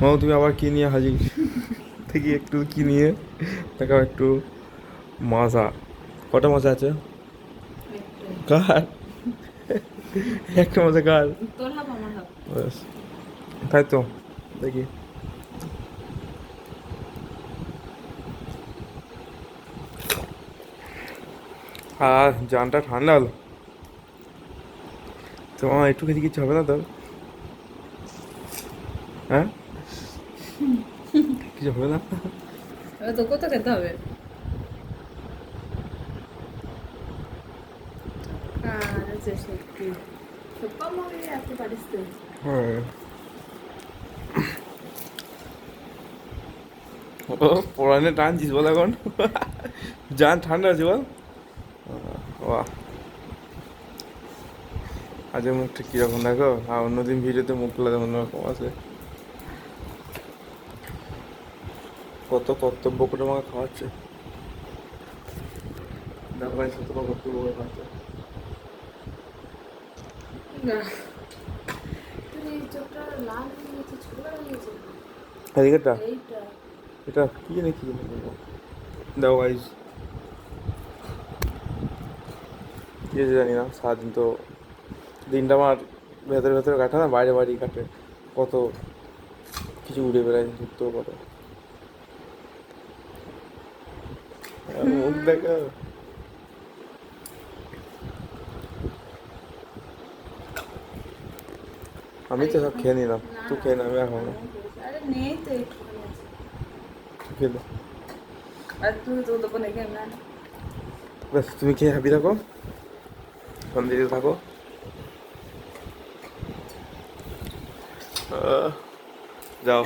মামা তুমি আবার কি নিয়ে হাজির? দেখি একটু কি নিয়ে। দেখাও একটু। মাজা কটা মজা আছে? কার? একটা মজা কার? তোর তাই তো। দেখি। আর জানটা ঠান্ডা হলো? তোমার একটু খেতে কিছু হবে না তো হ্যাঁ? কিছু হবে না? তো খেতে হবে? তো হ্যাঁ। ও পড়ানে টানছিস বল এখন। জান ঠান্ডা আছে বল। বাহ। আজকে মুখটা কীরকম দেখো? আর অন্যদিন ভিডিওতে মুখগুলো তেমন রকম আছে। কত কর্তব্য করে আমাকে খাওয়াচ্ছে? দেখো ভাই সত্য কর্তব্য করে খাওয়াচ্ছে। এদিকেটা এটা কি জানি কি জানি বলব দেখো গাইজ কি জানি না সারাদিন তো দিনটা আমার ভেতরে ভেতরে কাটে না বাইরে বাইরে কাটে। কত কিছু উড়ে বেড়ায় ঘুরতেও পারে আর মুখ দেখা আমি তো সব খেয়ে নিলাম তুই খেয়ে না আমি এখন আরে নেই তো তো দোকানে না। তুমি খেয়ে হ্যাপি থাকো। শান্তিতে থাকো। যাও।